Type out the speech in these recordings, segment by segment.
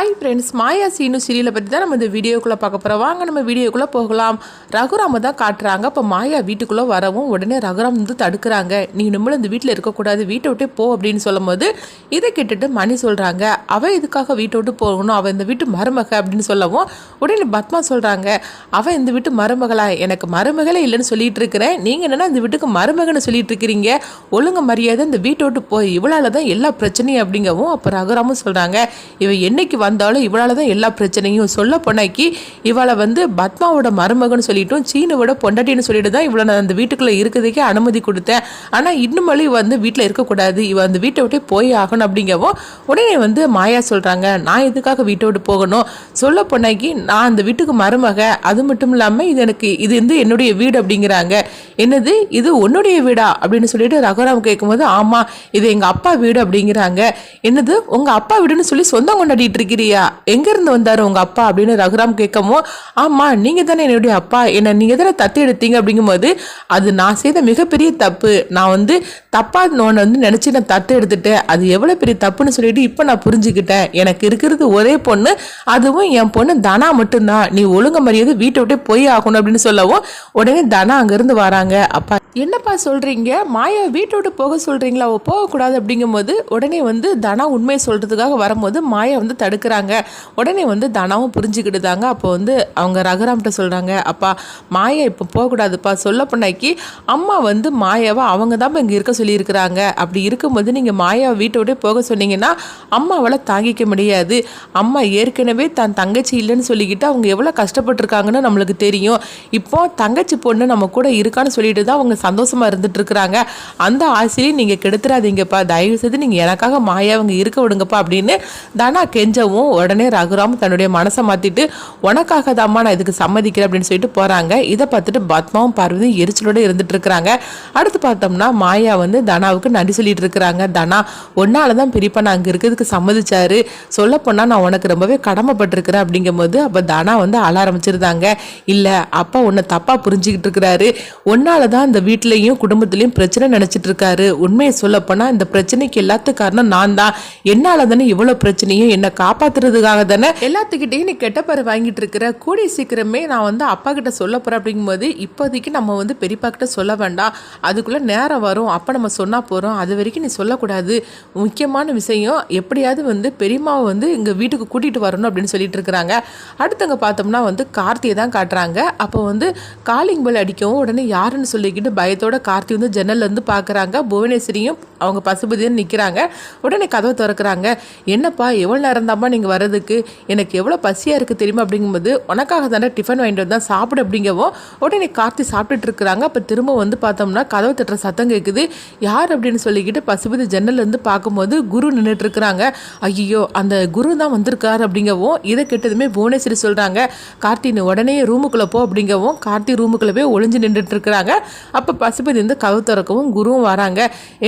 Hi friends மாயா சீனு சீரியலை பற்றி தான் நம்ம இந்த வீடியோக்குள்ளே பார்க்க போகிறோம் வாங்க நம்ம வீடியோக்குள்ளே போகலாம். ரகுராம தான் காட்டுறாங்க. அப்போ மாயா வீட்டுக்குள்ளே வரவும் உடனே ரகுராம் வந்து தடுக்கிறாங்க. நீ நம்மளும் இந்த வீட்டில் இருக்கக்கூடாது வீட்டை விட்டே போ அப்படின்னு சொல்லும் போது இதை கேட்டுட்டு மணி சொல்கிறாங்க அவள் இதுக்காக வீட்டை விட்டு போகணும்? அவள் இந்த வீட்டு மருமக அப்படின்னு சொல்லவும் உடனே பத்மா சொல்கிறாங்க அவள் இந்த வீட்டு மருமகளா? எனக்கு மருமகளே இல்லைன்னு சொல்லிட்டு இருக்கிறேன். நீங்கள் என்னென்னா இந்த வீட்டுக்கு மருமகன்னு சொல்லிட்டு இருக்கிறீங்க. ஒழுங்கு மரியாதை இந்த வீட்டை விட்டு போய் இவளால் தான் எல்லா பிரச்சனையும் அப்படிங்கவும் அப்போ ரகுராமும் சொல்கிறாங்க இவன் என்னைக்கு வந்தாலும் இவளால் தான் எல்லா பிரச்சனையும் சொல்ல பொண்ணாக்கி இவளை வந்து பத்மாவோட மருமகன்னு சொல்லிட்டும் சீனுவோட பொண்டாட்டின்னு சொல்லிட்டு தான் இவளை நான் அந்த வீட்டுக்குள்ளே இருக்கிறதுக்கே அனுமதி கொடுத்தேன். ஆனால் இன்னும் இவ வந்து வீட்டில் இருக்கக்கூடாது. இவ அந்த வீட்டை விட்டே போய் ஆகணும் அப்படிங்கவும் உடனே வந்து மாயா சொல்கிறாங்க நான் எதுக்காக வீட்டை விட்டு போகணும்? சொல்ல பொண்ணாக்கி நான் அந்த வீட்டுக்கு மருமக அது மட்டும் இல்லாமல் இது எனக்கு இது வந்து என்னுடைய வீடு அப்படிங்கிறாங்க. என்னது? இது உன்னுடைய வீடா? அப்படின்னு சொல்லிட்டு ரகுராம் கேட்கும்போது ஆமாம் இது எங்கள் அப்பா வீடு அப்படிங்கிறாங்க. என்னது? உங்கள் அப்பா வீடுன்னு சொல்லி சொந்தம் கொண்டாடிட்டு இருக்கிறியா எங்கேருந்து வந்தார் உங்கள் அப்பா? அப்படின்னு ரகுராம் கேட்கவும் ஆமாம் நீங்கள் தானே என்னுடைய அப்பா. என்னை நீங்கள் தானே தத்து எடுத்தீங்க? அப்படிங்கும்போது அது நான் செய்த மிகப்பெரிய தப்பு. நான் வந்து தப்பாக நோனை வந்து நினச்சி நான் தத்து எடுத்துட்டேன். அது எவ்வளோ பெரிய தப்புன்னு சொல்லிட்டு இப்போ நான் புரிஞ்சுக்கிட்டேன். எனக்கு இருக்கிறது ஒரே பொண்ணு. அதுவும் என் பொண்ணு தனா மட்டும்தான். நீ ஒழுங்க மரியாதை வீட்டை விட்டே போய் ஆகணும் அப்படின்னு சொல்லவும் உடனே தனா அங்கேருந்து வராங்க. அப்பா என்னப்பா சொல்கிறீங்க மாயா வீட்டை விட்டு போக சொல்கிறீங்களா அவள் போகக்கூடாது அப்படிங்கும்போது உடனே வந்து தனா உண்மையை சொல்கிறதுக்காக வரும்போது மாயா வந்து தடுக்கிறாங்க உடனே வந்து தனாவும் புரிஞ்சுக்கிட்டுதாங்க அப்போ வந்து அவங்க ரகுராம்கிட்ட சொல்கிறாங்க அப்பா மாயா இப்போ போகக்கூடாதுப்பா. சொல்ல பண்ணாக்கி அம்மா வந்து மாயாவை அவங்க தான் இங்கே இருக்க சொல்லியிருக்கிறாங்க. அப்படி இருக்கும்போது நீங்கள் மாயாவை வீட்டை விட்டு போக சொன்னீங்கன்னா அம்மாவால் தாங்கிக்க முடியாது. அம்மா ஏற்கனவே தன் தங்கச்சி இல்லைன்னு சொல்லிக்கிட்டு அவங்க எவ்வளோ கஷ்டப்பட்டிருக்காங்கன்னு நம்மளுக்கு தெரியும். இப்போ தங்கச்சி பொண்ணு நம்ம கூட இருக்கான்னு சொல்லிட்டு தான் அவங்க சந்தோஷமாக இருந்துட்டு இருக்கிறாங்க அந்த ஆசையை நீங்கள் கெடுத்துறாதீங்கப்பா. தயவு செய்து நீங்கள் எனக்காக மாயா அவங்க இருக்க விடுங்கப்பா அப்படின்னு தனா கெஞ்சவும் உடனே ரகுராம் தன்னுடைய மனசை மாற்றிட்டு உனக்காக தாம்மா நான் இதுக்கு சம்மதிக்கிறேன் அப்படின்னு சொல்லிட்டு போகிறாங்க இதை பார்த்துட்டு பத்மாவும் பார்வதியும் எரிச்சலோட இருந்துட்டு இருக்கிறாங்க. அடுத்து பார்த்தோம்னா மாயா வந்து தனாவுக்கு நன்றி சொல்லிட்டு இருக்கிறாங்க. தனா ஒன்னால தான் பிரிப்பா நான் அங்கே இருக்கிறதுக்கு சம்மதிச்சாரு. சொல்லப்போனால் நான் உனக்கு ரொம்பவே கடமைப்பட்டிருக்கிறேன் அப்படிங்கும்போது அப்போ தனா வந்து அழ ஆரம்பிச்சிருந்தாங்க. இல்லை அப்பா உன்னை தப்பாக புரிஞ்சுக்கிட்டு இருக்கிறாரு. ஒன்னால தான் இந்த வீட்லேயும் குடும்பத்துலேயும் பிரச்சனை நினச்சிட்டு இருக்காரு. உண்மையை சொல்லப்போனால் இந்த பிரச்சனைக்கு எல்லாத்துக்கும் காரணம் நான் தான் என்னால் தானே இவ்வளோ பிரச்சனையும் என்னை காப்பாத்துறதுக்காக தானே? எல்லாத்துக்கிட்டையும் நீ கெட்ட பேர் வாங்கிட்டு இருக்கிற கூடிய சீக்கிரமே நான் வந்து அப்பா கிட்ட சொல்ல போகிறேன் அப்படிங்கும்போது இப்போதைக்கு நம்ம வந்து பெரியப்பா கிட்ட சொல்ல வேண்டாம். அதுக்குள்ளே நேரம் வரும். அப்போ நம்ம சொன்னால் போகிறோம் அது வரைக்கும் நீ சொல்லக்கூடாது. முக்கியமான விஷயம் எப்படியாவது வந்து பெரியம்மாவை வந்து எங்கள் வீட்டுக்கு கூட்டிகிட்டு வரணும் அப்படின்னு சொல்லிட்டு இருக்கிறாங்க. அடுத்தவங்க பார்த்தோம்னா வந்து கார்த்தியை தான் காட்டுறாங்க. அப்போ வந்து காலிங் பெல் அடிக்கவும் உடனே யாருன்னு சொல்லிக்கிட்டு பயத்தோட கார்த்தி வந்து ஜன்னல்ல இருந்து பார்க்குறாங்க புவனேஸ்வரியும் அவங்க பசுபதியும் நிற்கிறாங்க உடனே கதவை திறக்கிறாங்க. என்னப்பா எவ்வளோ நேரம் தான்ப்பா நீங்கள் வர்றதுக்கு எனக்கு எவ்வளோ பசியாக இருக்குது தெரியுமா அப்படிங்கும்போது உனக்காக தானே டிஃபன் வாங்கிட்டு வந்தால் சாப்பிடு அப்படிங்கவும் உடனே கார்த்தி சாப்பிட்டுட்டு இருக்கிறாங்க. அப்போ திரும்ப வந்து பார்த்தோம்னா கதவை தட்டுற சத்தம் கேட்குது யார் அப்படின்னு சொல்லிக்கிட்டு பசுபதி ஜன்னல்ல இருந்து பார்க்கும்போது குரு நின்றுட்டு இருக்கிறாங்க. ஐயோ அந்த குரு தான் வந்திருக்காரு அப்படிங்கவும் இதை கெட்டதுமே புவனேஸ்வரி சொல்கிறாங்க கார்த்தின்னு உடனே ரூமுக்குள்ளே போ அப்படிங்கவும் கார்த்தி ரூமுக்குள்ளே போய் ஒளிஞ்சு நின்றுட்டு இருக்கிறாங்க. அப்போ பசுபதி வந்து கதவு திறக்கவும் குருவும் வராங்க.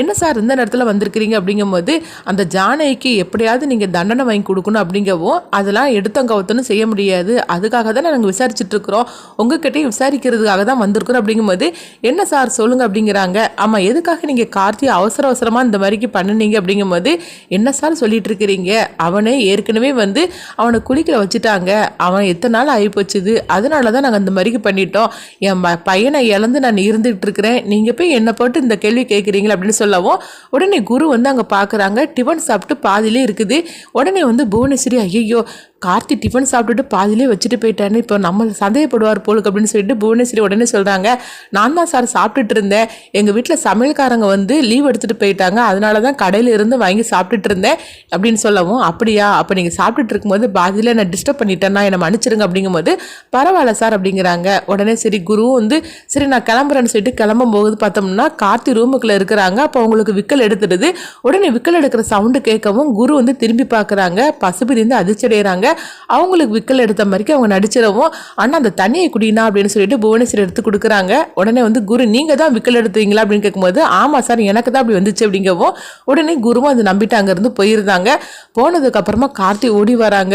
என்ன சார் இந்த நேரத்தில் வந்திருக்கிறீங்க அப்படிங்கும்போது அந்த ஜானகிக்கு எப்படியாவது நீங்கள் தண்டனை வாங்கி கொடுக்கணும் அப்படிங்கவும் அதெல்லாம் எடுத்தம் கவுத்தனும் செய்ய முடியாது. அதுக்காக தான் நாங்கள் விசாரிச்சுட்டு இருக்கிறோம். உங்ககிட்டயும் விசாரிக்கிறதுக்காக தான் வந்திருக்கிறோம் அப்படிங்கும்போது என்ன சார் சொல்லுங்க அப்படிங்கிறாங்க. ஆமாம் எதுக்காக நீங்கள் கார்த்தி அவசர அவசரமாக இந்த மாதிரிக்கு பண்ணினீங்க அப்படிங்கும்போது என்ன சார் சொல்லிட்டு இருக்கிறீங்க? அவனை ஏற்கனவே வந்து அவனை குளிக்கல வச்சுட்டாங்க. அவன் எத்தனை நாள் ஆகிப்போச்சுது அதனால தான் நாங்கள் இந்த மாதிரிக்கு பண்ணிட்டோம். என் பையனை இழந்து நான் இருந்துகிட்டு இருக்கிறேன். நீங்கள் போய் என்னை போட்டு இந்த கேள்வி கேட்குறீங்களா அப்படின்னு சொல்லவும் உடனே குரு வந்து அங்கே பார்க்குறாங்க டிஃபன் சாப்பிட்டு பாதியிலே இருக்குது. உடனே வந்து புவனேஸ்வரி ஐயோ கார்த்தி டிஃபன் சாப்பிட்டுட்டு பாதிலே வச்சுட்டு போயிட்டாருன்னு இப்போ நம்ம சந்தேகப்படுவார் போலுக்கு அப்படின்னு சொல்லிட்டு புவனேஸ்வரி உடனே சொல்கிறாங்க நான் தான் சார் சாப்பிட்டுட்டு இருந்தேன். எங்கள் வீட்டில் சமையல்காரங்க வந்து லீவ் எடுத்துகிட்டு போயிட்டாங்க. அதனால தான் கடையில் இருந்து வாங்கி சாப்பிட்டுட்டு இருந்தேன் அப்படின்னு சொல்லவும் அப்படியா? அப்போ நீங்கள் சாப்பிட்டுட்டு இருக்கும்போது பாதியில் நான் டிஸ்டர்ப் பண்ணிட்டேன்னா என்னை மன்னிச்சிருங்க அப்படிங்கும்போது பரவாயில்ல சார் அப்படிங்கிறாங்க. உடனே சரி குருவும் வந்து சரி நான் கிளம்புறேன்னு சொல்லிட்டு கிளம்பும் போது பார்த்தோம்னா கார்த்தி ரூமுக்குள்ளே இருக்கிறாங்க. அப்போ அவங்களுக்கு விக்கல் எடுத்துடுது. உடனே விக்கல் எடுக்கிற சவுண்டு கேட்கவும் குரு வந்து திரும்பி பார்க்குறாங்க. பசுபதி வந்து அதிர்ச்சி அடைகிறாங்க அவங்களுக்கு விக்கல் எடுத்த மாதிரிக்கு அவங்க நடிச்சிடவும் ஆனால் அந்த தண்ணியை குடினா அப்படின்னு சொல்லிட்டு புவனேஸ்வரி எடுத்து கொடுக்குறாங்க. உடனே வந்து குரு நீங்கள் தான் விக்கல் எடுத்தீங்களா? அப்படின்னு கேட்கும்போது ஆமாம் சார் எனக்கு தான் அப்படி வந்துச்சு அப்படிங்கவும் உடனே குருவும் அதை நம்பிட்டு அங்கேருந்து போயிருந்தாங்க. போனதுக்கப்புறமா கார்த்தி ஓடி வராங்க.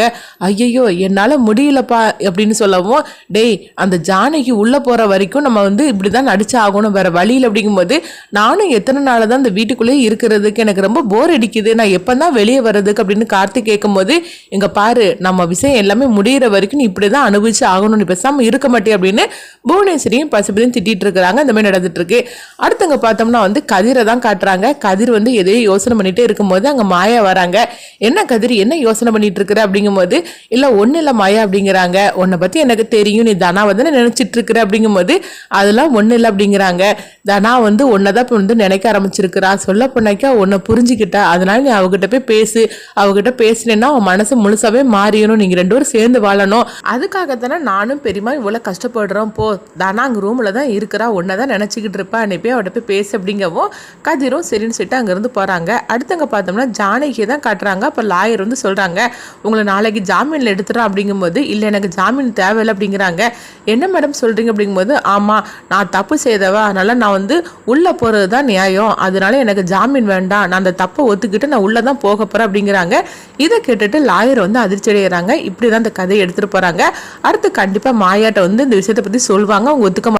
ஐயையோ என்னால் முடியலப்பா அப்படின்னு சொல்லவும் டேய் அந்த ஜானகி உள்ளே போகிற வரைக்கும் நம்ம வந்து இப்படி தான் நடிச்சு ஆகணும் வேறு வழியில் அப்படிங்கும்போது நானும் எத்தனை நாள் தான் இந்த வீட்டுக்குள்ளேயே இருக்கிறதுக்கு எனக்கு ரொம்ப போர் அடிக்குது. நான் எப்போ தான் வெளியே வர்றதுக்கு? அப்படின்னு கார்த்தி கேட்கும்போது இங்கே பாரு நம்ம விஷயம் எல்லாமே முடியிற வரைக்கும் நீ இப்படி தான் அனுபவிச்சு ஆகணும்னு பேசாமல் இருக்க மாட்டே அப்படின்னு புவனேஸ்வரியும் பசுபதியும் திட்டிட்டு இருக்கிறாங்க. இந்த மாதிரி நடந்துட்டு இருக்கு. அடுத்தவங்க பார்த்தோம்னா வந்து கதிரை தான் காட்டுறாங்க. கதிர் வந்து எதையோ யோசனை பண்ணிட்டே இருக்கும்போது அங்கே மாயா வராங்க. என்ன கதிர்? என்ன யோசனை பண்ணிட்டு இருக்கிற? அப்படிங்கும்போது இல்லை ஒன்றும் இல்லை மாயா அப்படிங்கிறாங்க. உன்னை பற்றி எனக்கு தெரியும். நீ தனா வந்து நினைச்சிட்டு இருக்கிற? அப்படிங்கும்போது அதெல்லாம் ஒன்றும் இல்லை அப்படிங்கிறாங்க. தனா வந்து ஒன்றை தான் இப்போ வந்து நினைக்க ஆரம்பிச்சிருக்கிறா. சொல்ல போனாக்கா உன்னை புரிஞ்சுக்கிட்டா. அதனால நீ அவகிட்ட போய் பேசு. அவகிட்ட பேசினேன்னா அவன் மனசு முழுசாவே மாறியணும் நீங்கள் ரெண்டு பேரும் சேர்ந்து வாழணும். அதுக்காக தானே நானும் பெரியமா இவ்வளோ கஷ்டப்படுறோம். போ தானா அங்கே ரூமில் தான் இருக்கிறா ஒன்றை தான் நினச்சிக்கிட்டு இருப்பா. நீ போய் அவட்ட போய் பேசு அப்படிங்கவும் கதிரும் சரின்னு சொல்லிட்டு அங்கேருந்து போகிறாங்க அடுத்தவங்க பார்த்தோம்னா ஜானகியை தான் காட்டுறாங்க. அப்போ லாயர் வந்து சொல்கிறாங்க உங்களை நாளைக்கு ஜாமீனில் எடுத்துறோம் அப்படிங்கும்போது இல்லை எனக்கு ஜாமீன் தேவையில்லை அப்படிங்கிறாங்க. என்ன மேடம் சொல்கிறீங்க அப்படிங்கும்போது ஆமாம் நான் தப்பு செய்தவா? அதனால் நான் வந்து உள்ளே போகிறது தான் நியாயம். அதனால எனக்கு ஜாமீன் வேண்டாம். நான் அந்த தப்பை ஒத்துக்கிட்டு நான் உள்ளே தான் போக போகிறேன் அப்படிங்கிறாங்க. இதை கேட்டுட்டு லாயர் வந்து அதிர்ச்சி செய்கிறாங்க இப்படி தான் அந்த கதையை எடுத்துகிட்டு போகிறாங்க அடுத்து கண்டிப்பாக மாயாட்ட வந்து இந்த விஷயத்தை பற்றி சொல்லுவாங்க அவங்க ஒத்துக்க